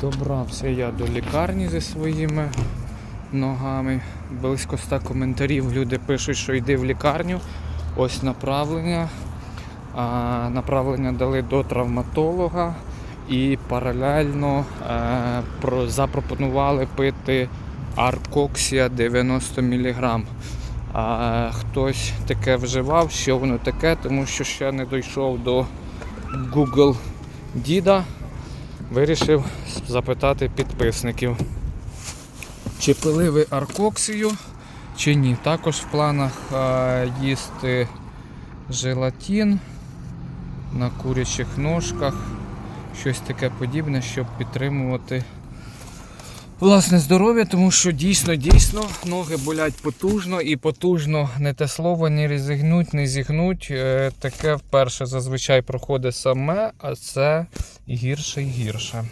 Добрався я до лікарні зі своїми ногами. Близько ста коментарів люди пишуть, що йди в лікарню. Ось направлення. А, направлення дали до травматолога і паралельно е, про, запропонували пити Аркоксія 90 мг. А, хтось таке вживав, що воно таке, тому що ще не дійшов до Google Діда. Вирішив запитати підписників, чи пили ви аркоксію, чи ні. Також в планах е, їсти желатін на курячих ножках, щось таке подібне, щоб підтримувати власне здоров'я, тому що дійсно, дійсно ноги болять потужно і потужно не те слово, ні ризигнуть, не зігнуть. Е, Таке вперше зазвичай проходить саме, а це гірше і гірше.